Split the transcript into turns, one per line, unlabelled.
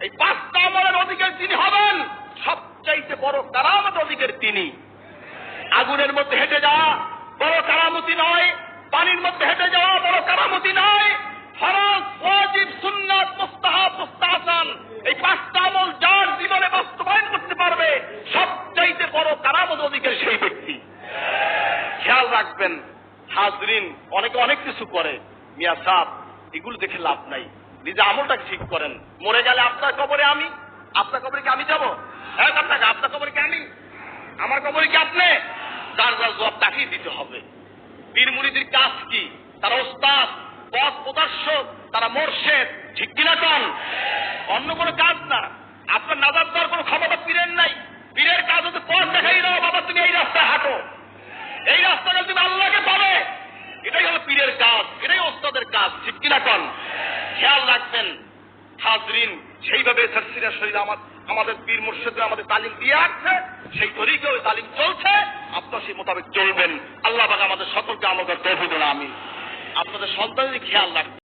এই পাঁচটা আমলের অধিকার তিনি হবেন। সবচাইতে বড় কারামত অধিকার তিনি। আগুনের মধ্যে হেঁটে যাওয়া বড় কারামতি নয়। পানির মধ্যে হেঁটে যাওয়া বড় কারামতি নয়। ফরজ, ওয়াজিব, সুন্নাত মুস্তাহাব মুস্তাহসান। এই পাঁচটা আমল যার জীবনে বাস্তবায়ন করতে পারবে, সবচাইতে বড় কারামত অধিকার সেই ব্যক্তি। খেয়াল রাখবেন, হাজরিন অনেকে অনেক কিছু করে, মিয়া সাহ। এগুলো দেখে লাভ নাই। নিজে আমলটাকে ঠিক করেন। মরে গেলে আপনার কবরে আমি? আপনার কবরে কি আমি যাব? হ্যাঁ আপনাকে আপনার কবরে কি আমি? আমার কবরে কি আপনি? যার যার জবাব তাকেই দিতে হবে। পীর মুরিদির কাজ কি? তারা ওস্তাদ পথ প্রদর্শক, তারা মোর্শেদ। ঠিক কিনা কন? অন্য কোনো কাজ না। আপনার নাজার দেওয়ার কোনো ক্ষমতা পীরের নাই। পীরের কাজ হচ্ছে পথ দেখাই দাও, বাবা, তুমি এই রাস্তায় হাঁটো। এই রাস্তাটা তুমি আল্লাহকে পাবে এটাই হলো পীরের কাজ, এটাই ওস্তাদের কাজ, ঠিক কিনা কন? খেয়াল রাখবেন, হাজরিন, সেইভাবে সার্সিরা শরীর আমার, আমাদের পীর মুর্শিদরা আমাদের তালিম দিয়ে আসছে, সেই তরিকে ওই তালিম চলছে আপনার সেই মোতাবেক চলবেন। আল্লাহ বাগা আমাদের সকলকে আমাদের তৌফিক আমি আপনাদের সন্তানের খেয়াল রাখবেন।